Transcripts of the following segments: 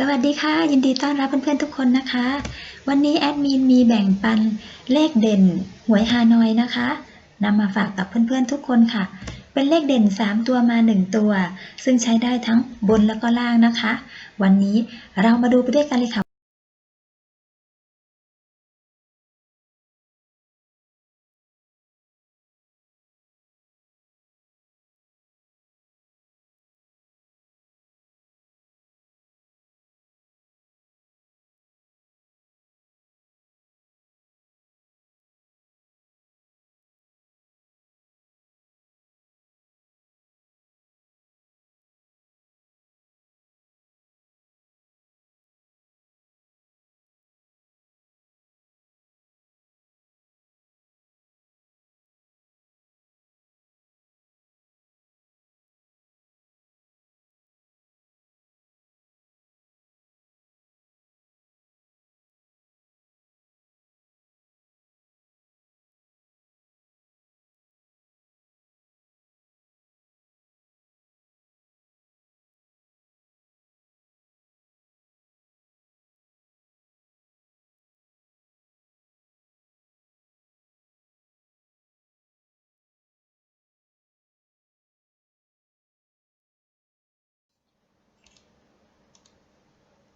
สวัสดีค่ะ ยินดีต้อนรับเพื่อนๆทุกคนนะคะ วันนี้แอดมินมีแบ่งปันเลขเด่นหวยฮานอยนะคะนำมาฝากกับเพื่อนๆทุกคนค่ะ เป็นเลขเด่น 3 ตัวมา 1 ตัว ซึ่งใช้ได้ทั้งบนแล้วก็ล่างนะคะ วันนี้เรามาดูไปด้วยกันเลยค่ะ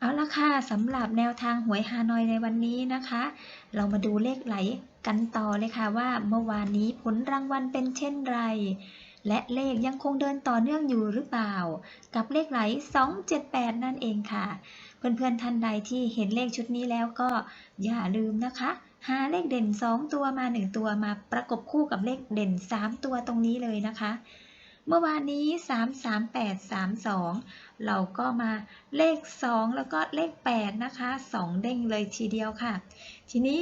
เอาละค่ะสำหรับแนวทางหวยฮานอยในวันนี้นะคะ เรามาดูเลขไหลกันต่อเลยค่ะว่าเมื่อวานนี้ผลรางวัลเป็นเช่นไร และเลขยังคงเดินต่อเนื่องอยู่หรือเปล่า กับเลขไหล 278 นั่นเองค่ะ เพื่อนๆท่านใดที่เห็นเลขชุดนี้แล้วก็อย่าลืมนะคะ หาเลขเด่น 2 ตัวมา 1 ตัวมาประกบคู่กับเลขเด่น 3 ตัวตรงนี้เลยนะคะ เมื่อวานนี้ 33832 เราก็มาเลข 2 แล้วก็เลข 8 นะคะ 2 เด้งเลยทีเดียวค่ะ ทีนี้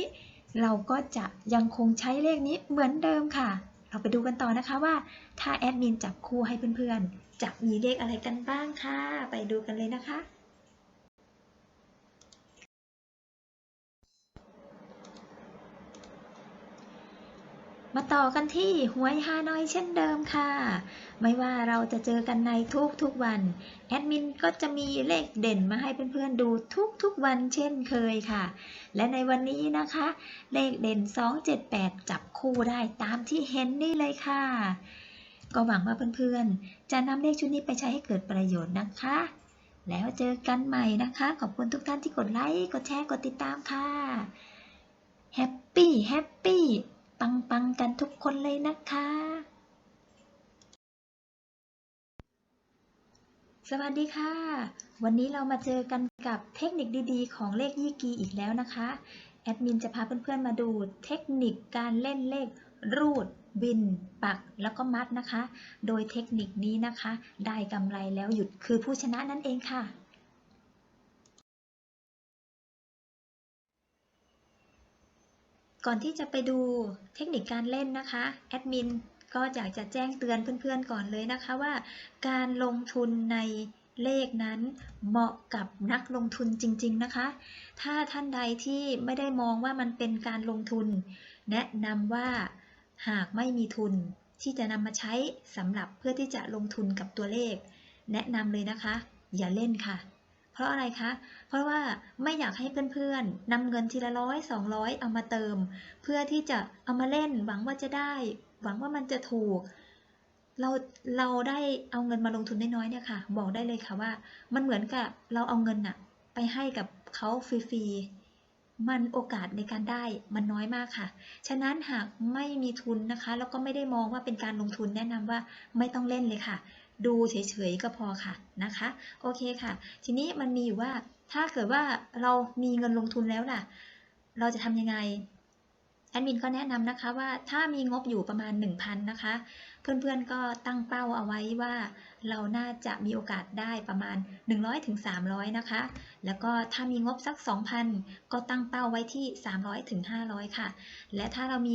เราก็จะยังคงใช้เลขนี้เหมือนเดิมค่ะ เราไปดูกันต่อนะคะว่า ถ้าแอดมินจับคู่ให้เพื่อนๆ จะมีเลขอะไรกันบ้างค่ะ ไปดูกันเลยนะคะ มาต่อกันที่หวยฮานอยเช่นเดิมค่ะ ไม่ว่าเราจะเจอกันในทุกๆวัน แอดมินก็จะมีเลขเด่นมาให้เพื่อนๆดูทุกๆวันเช่นเคยค่ะ และในวันนี้นะคะ เลขเด่น 278 จับคู่ได้ตามที่เห็นนี่เลยค่ะ ก็หวังว่าเพื่อนๆ จะนำเลขชุดนี้ไปใช้ให้เกิดประโยชน์นะคะ แล้วเจอกันใหม่นะคะ ขอบคุณทุกท่านที่กดไลค์ กดแชร์ กดติดตามค่ะ แฮปปี้ แฮปปี้ ปังปังๆกันทุกคนเลยนะคะ สวัสดีค่ะ วันนี้เรามาเจอกันกับเทคนิคดีๆ ของเลขยี่กีอีกแล้วนะคะ แอดมินจะพาเพื่อนๆมาดูเทคนิคการเล่นเลขรูดบิน ปัก แล้วก็มัดนะคะ โดยเทคนิคนี้นะคะ ได้กำไรแล้วหยุดคือผู้ชนะนั่นเองค่ะ ก่อนที่จะไปดูเทคนิคการเล่นนะคะ แอดมินก็อยากจะแจ้งเตือนเพื่อนๆก่อนเลยนะคะว่า การลงทุนในเลขนั้นเหมาะกับนักลงทุนจริง ๆนะคะ ถ้าท่านใดที่ไม่ได้มองว่ามันเป็นการลงทุน แนะนำว่าหากไม่มีทุนที่จะนำมาใช้สำหรับเพื่อที่จะลงทุนกับตัวเลข แนะนำเลยนะคะ อย่าเล่นค่ะ เพราะอะไรคะ เพราะว่าไม่อยากให้เพื่อนๆนำเงินทีละร้อยสองร้อยเอามาเติม เพื่อที่จะเอามาเล่นหวังว่าจะได้ หวังว่ามันจะถูก เราเราได้เอาเงินมาลงทุนน้อยๆเนี่ยค่ะ บอกได้เลยค่ะว่า มันเหมือนกับเราเอาเงินน่ะไปให้กับเขาฟรีๆมันโอกาสในการได้มันน้อยมากค่ะ ฉะนั้นหากไม่มีทุนนะคะ แล้วก็ไม่ได้มองว่าเป็นการลงทุนแนะนำว่าไม่ต้องเล่นเลยค่ะ ดูเฉยๆก็พอค่ะนะคะโอเคค่ะ ทีนี้มันมีอยู่ว่าถ้าเกิดว่าเรามีเงินลงทุนแล้วล่ะ เราจะทำยังไงแอดมินก็แนะนำนะคะว่าถ้ามีงบอยู่ประมาณ 1,000 นะคะ เพื่อนๆก็ตั้งเป้าเอาไว้ว่า เราน่าจะมีโอกาสได้ประมาณ 100ถึง300นะคะ แล้วก็ถ้ามีงบสัก 2,000 ก็ตั้งเป้าไว้ที่ 300ถึง500 ค่ะ และถ้าเรามี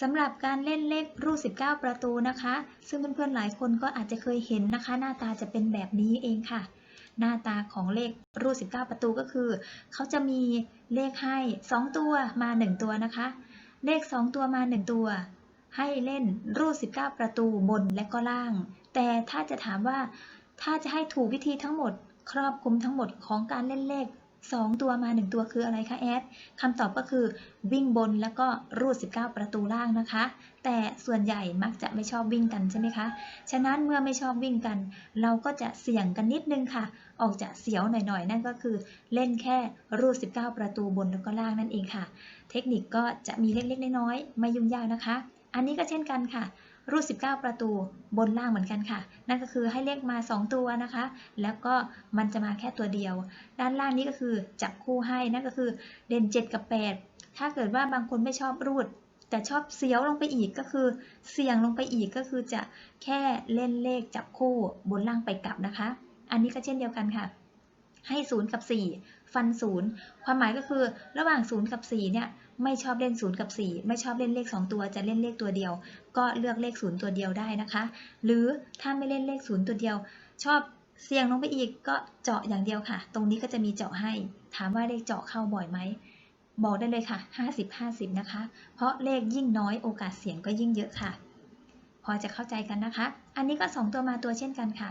สำหรับการเล่นเลขรูด19 ประตูนะคะ ซึ่งเพื่อนๆหลายคนก็อาจจะเคยเห็นนะคะ หน้าตาจะเป็นแบบนี้เองค่ะ หน้าตาของเลขรูด19 ประตูก็คือ เขาจะมีเลขให้ 2 ตัวมา 1 ตัวนะคะ เลข 2 ตัวมา 1 ตัว ให้เล่นรูด19 ประตูบนและก็ล่าง แต่ถ้าจะถามว่าถ้าจะให้ถูกวิธีทั้งหมด ครอบคลุมทั้งหมดของการเล่นเลข 2 ตัวมา 1 ตัวคืออะไรคะแอดคำตอบก็คือวิ่งบนแล้วก็รูด 19 ประตูล่างนะคะ แต่ส่วนใหญ่มักจะไม่ชอบวิ่งกันใช่ไหมคะ ฉะนั้นเมื่อไม่ชอบวิ่งกัน เราก็จะเสี่ยงกันนิดนึงค่ะ ออกจะเสียวหน่อยๆ นั่นก็คือเล่นแค่รูด 19 ประตูบนแล้วก็ล่างนั่นเองค่ะ เทคนิคก็จะมีเล็กๆ น้อยๆ ไม่ยุ่งยากนะคะ อันนี้ก็เช่นกันค่ะ รูด 19 ประตูบนล่างเหมือนกันค่ะ นั่นก็คือให้เลขมา 2 ตัวนะคะ แล้วก็มันจะมาแค่ตัวเดียว ด้านล่างนี้ก็คือจับคู่ให้ นั่นก็คือเด่น 7 กับ 8 ถ้าเกิดว่าบางคนไม่ชอบรูด แต่ชอบเสียวลงไปอีกก็คือเสี่ยงลงไปอีกก็คือจะแค่เล่นเลขจับคู่บนล่างไปกลับนะคะ อันนี้ก็เช่นเดียวกันค่ะ ให้ 0 กับ 4 ฟัน 0 ความหมายก็คือระหว่าง 0 กับ 4 เนี่ย ไม่ชอบเล่น 0 กับ 4 ไม่ชอบเล่นเลข 2 ตัวจะเล่นเลขตัวเดียว ก็เลือกเลข 0 ตัวเดียวได้นะคะ หรือถ้าไม่เล่นเลข 0 ตัวเดียว ชอบเสี่ยงลงไปอีกก็เจาะอย่างเดียวค่ะ ตรงนี้ก็จะมีเจาะให้ ถามว่าเลขเจาะเข้าบ่อยไหมบอกได้เลยค่ะ 50-50 นะคะ เพราะเลขยิ่งน้อยโอกาสเสี่ยงก็ยิ่งเยอะค่ะ พอจะเข้าใจกันนะคะ อันนี้ก็ 2 ตัวมาตัวเช่นกันค่ะ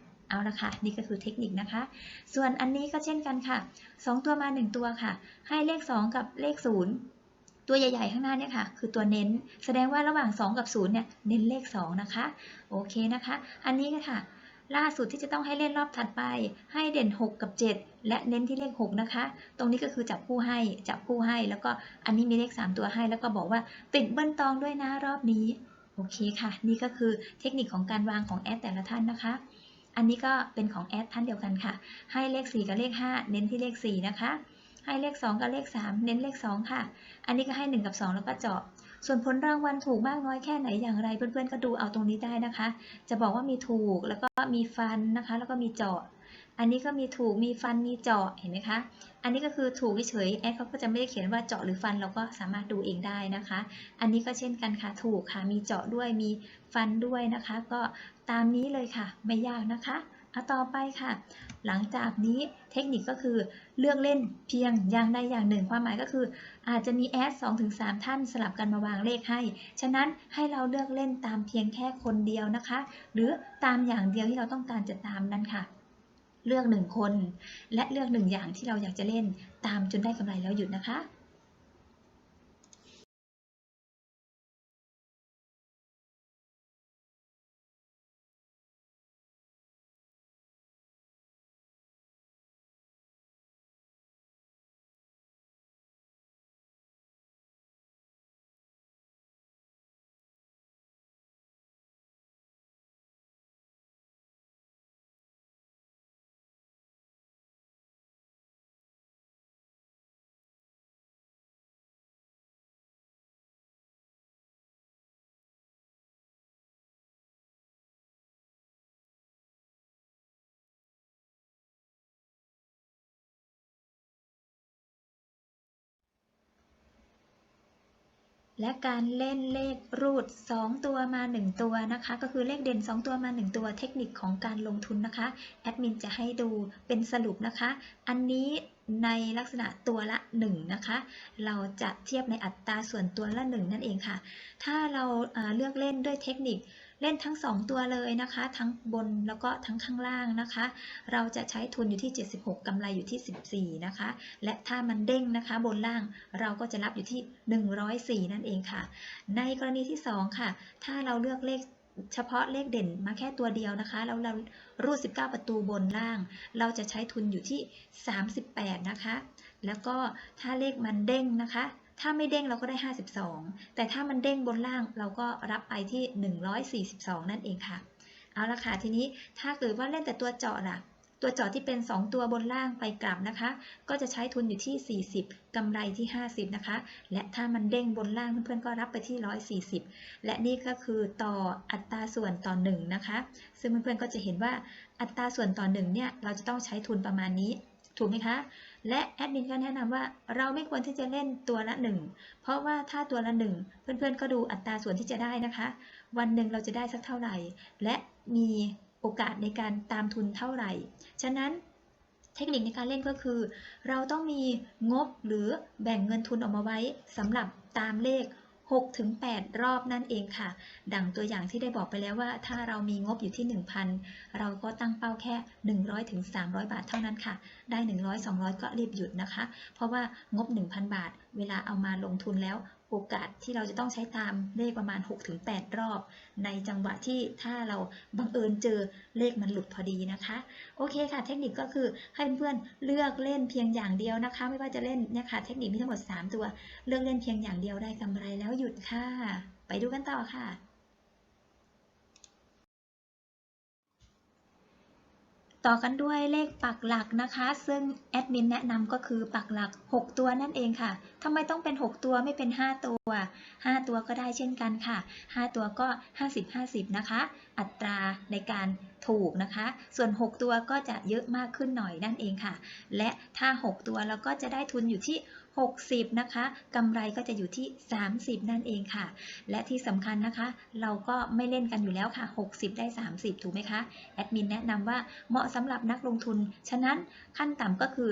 เอาละค่ะ นี่ก็คือเทคนิคนะคะ ส่วนอันนี้ก็เช่นกันค่ะ 2 ตัวมา 1 ตัวค่ะ ให้เลข 2 กับเลข 0 ตัวใหญ่ๆ ข้างหน้าเนี่ยค่ะ คือตัวเน้น แสดงว่าระหว่าง 2 กับ0เนี่ย เน้นเลข 2 นะคะ โอเคนะคะ อันนี้ค่ะ ล่าสุดที่จะต้องให้เล่นรอบถัดไป ให้เด่น 6 กับ 7 และเน้นที่เลข 6 นะคะ ตรงนี้ก็คือจับคู่ให้ จับคู่ให้ แล้วก็อันนี้มีเลข 3 ตัวให้ แล้วก็บอกว่าติดเบิ้ลตองด้วยนะรอบนี้ โอเคค่ะ นี่ก็คือเทคนิคของการวางของแอดแต่ละท่านนะคะ อันนี้ก็เป็นของแอดท่านเดียวกันค่ะ ให้เลข 4 กับเลข 5 เน้นที่เลข 4 นะคะ ให้เลข 2 กับเลข 3 เน้นเลข 2 ค่ะ อันนี้ก็ให้ 1 กับ 2 แล้วก็เจาะ ส่วนผลรางวัลถูกมากน้อยแค่ไหนอย่างไร เพื่อนๆก็ดูเอาตรงนี้ได้นะคะ จะบอกว่ามีถูกแล้วก็มีฟันนะคะ แล้วก็มีเจาะ อันนี้ก็มีถูกมีฟันมีเจาะเห็นไหมคะ อันนี้ก็คือถูกเฉยแอดเขาก็จะไม่ได้เขียนว่าเจาะหรือฟันเราก็สามารถดูเองได้นะคะ อันนี้ก็เช่นกันค่ะถูกค่ะมีเจาะด้วยมีฟันด้วยนะคะ ก็ตามนี้เลยค่ะ ไม่ยากนะคะเอาต่อไปค่ะ หลังจากนี้เทคนิคก็คือเลือกเล่นเพียงอย่างใดอย่างหนึ่ง ความหมายก็คือ อาจจะมีแอด2-3ท่านสลับกันมาวางเลขให้ ฉะนั้นให้เราเลือกเล่นตามเพียงแค่คนเดียวนะคะ หรือตามอย่างเดียวที่เราต้องการจะตามนั้นค่ะ เลือกหนึ่งคน และเลือกหนึ่งอย่างที่เราอยากจะเล่นตามจนได้กำไรแล้วหยุดนะคะ และการเล่นเลขรูด 2 ตัวมา 1 ตัวนะคะ ก็คือเลขเด่น 2 ตัวมา 1 ตัวเทคนิคของการลงทุนนะคะแอดมินจะให้ดูเป็นสรุปนะคะ อันนี้ในลักษณะตัวละ 1 นะคะ เราจะเทียบในอัตราส่วนตัวละ 1 นั่นเองค่ะ ถ้าเราอ่าเลือกเล่นด้วยเทคนิค เล่นทั้ง 2 ตัวเลยนะคะ ทั้งบนแล้วก็ทั้งข้างล่างนะคะ เราจะใช้ทุนอยู่ที่ 76กำไรอยู่ที่ 14 นะคะ และถ้ามันเด้งนะคะ บนล่างเราก็จะรับอยู่ที่ 104 นั่นเองค่ะ ในกรณีที่ 2 ค่ะ ถ้าเราเลือกเลขเฉพาะเลขเด่นมาแค่ตัวเดียวนะคะ แล้วเรารูด 19 ประตูบนล่าง เราจะใช้ทุนอยู่ที่ 38 นะคะ แล้วก็ถ้าเลขมันเด้งนะคะ ถ้าไม่เด้งเราก็ได้ 52 แต่ถ้ามันเด้งบนล่างเราก็รับไปที่ 142 นั่นเองค่ะ เอาละค่ะ ทีนี้ถ้าเกิดว่าเล่นแต่ตัวเจาะล่ะ ตัวเจาะที่เป็น 2 ตัวบนล่างไปกลับนะคะ ก็จะใช้ทุนอยู่ที่ 40กำไรที่ 50 นะคะ และถ้ามันเด้งบนล่างเพื่อนๆก็รับไปที่ 140 และนี่ก็คือต่ออัตราส่วนต่อ1นะคะ ซึ่งเพื่อนๆก็จะเห็นว่าอัตราส่วนต่อ1เนี่ยเราจะต้องใช้ทุนประมาณนี้ ถูกไหมคะ และแอดมินก็แนะนำว่าเราไม่ควรที่จะเล่นตัวละ 1 เพราะว่าถ้าตัวละ 1 เพื่อนๆ ก็ดูอัตราส่วนที่จะได้นะคะ วันหนึ่งเราจะได้สักเท่าไหร่ และมีโอกาสในการตามทุนเท่าไหร่ ฉะนั้นเทคนิคในการเล่นก็คือ เราต้องมีงบหรือแบ่งเงินทุนออกมาไว้สำหรับตามเลข 6-8 รอบนั่นเองค่ะ ดังตัวอย่างที่ได้บอกไปแล้วว่า ถ้าเรามีงบอยู่ที่ 1,000 เราก็ตั้งเป้าแค่ 100ถึง300 บาทเท่านั้นค่ะ ได้ 100 200 ก็รีบหยุดนะคะ เพราะว่างบ 1,000 บาท เวลาเอามาลงทุนแล้ว โอกาสที่เราจะต้องใช้ตามเลขประมาณ 6-8 รอบ ในจังหวะที่ถ้าเราบังเอิญเจอเลขมันหลุดพอดีนะคะ โอเคค่ะ เทคนิคก็คือให้เพื่อนๆเลือกเล่นเพียงอย่างเดียวนะคะ ไม่ว่าจะเล่นเนี่ยค่ะเทคนิคมีทั้งหมด 3 ตัว เลือกเล่นเพียงอย่างเดียวได้กำไรแล้วหยุดค่ะ ไปดูกันต่อค่ะ ต่อกันด้วยเลขปักหลักนะคะ ซึ่งแอดมินแนะนำก็คือปักหลัก 6 ตัวนั่นเองค่ะทำไมต้องเป็น 6 ตัวไม่เป็น 5 ตัว 5 ตัวก็ได้เช่นกันค่ะ 5 ตัวก็ 50-50 นะคะ อัตราในการ ถูกนะคะ ส่วน 6 ตัวก็จะเยอะมากขึ้นหน่อยนั่นเองค่ะ และถ้า 6 ตัวเราก็จะได้ทุนอยู่ที่ 60 นะคะกำไรก็จะอยู่ที่ 30 นั่นเองค่ะ และที่สำคัญนะคะ เราก็ไม่เล่นกันอยู่แล้วค่ะ 60 ได้ 30 ถูกไหมคะ แอดมินแนะนำว่าเหมาะสำหรับนักลงทุน ฉะนั้นขั้นต่ำก็คือ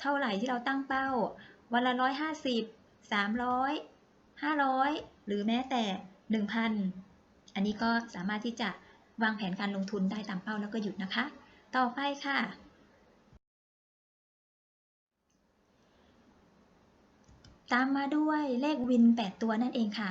เท่าไหร่ที่เราตั้งเป้า วันละร้อยห้าสิบสามร้อยห้าร้อยหรือแม้แต่หนึ่งพันอันนี้ก็สามารถที่จะวางแผนการลงทุนได้ตามเป้าแล้วก็หยุดนะคะ ต่อไปค่ะ ตามมาด้วยเลขวิน 8 ตัวนั่นเองค่ะ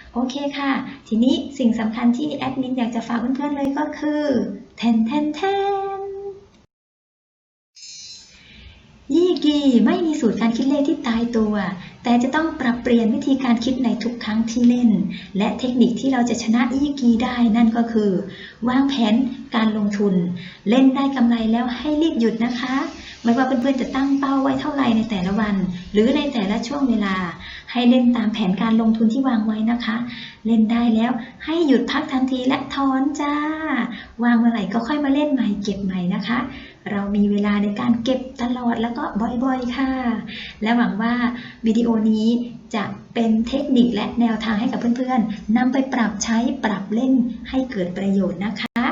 โอเคค่ะ ทีนี้สิ่งสำคัญที่แอดมินอยากจะฝากเพื่อนๆเลยก็คือแทนแทนแทนยี่กีไม่มีสูตรการคิดเลขที่ตายตัว แต่จะต้องปรับเปลี่ยนวิธีการคิดในทุกครั้งที่เล่น และเทคนิคที่เราจะชนะยี่กีได้นั่นก็คือ วางแผนการลงทุน เล่นได้กำไรแล้วให้รีบหยุดนะคะ ไม่ว่าเพื่อนๆจะตั้งเป้าไว้เท่าไหร่ในแต่ละวัน หรือในแต่ละช่วงเวลา ให้เล่นตามแผนการลงทุนที่วางไว้นะคะ เล่นได้แล้วให้หยุดพักทันทีและถอนจ้า วางเมื่อไหร่ก็ค่อยมาเล่นใหม่เก็บใหม่นะคะ เรามีเวลาในการเก็บตลอดแล้วก็บ่อยๆค่ะ และหวังว่าวิดีโอนี้จะเป็นเทคนิคและแนวทางให้กับเพื่อนๆนำไปปรับใช้ปรับเล่นให้เกิดประโยชน์นะคะ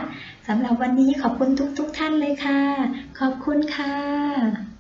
สำหรับวันนี้ขอบคุณทุกๆท่านเลยค่ะ ขอบคุณค่ะ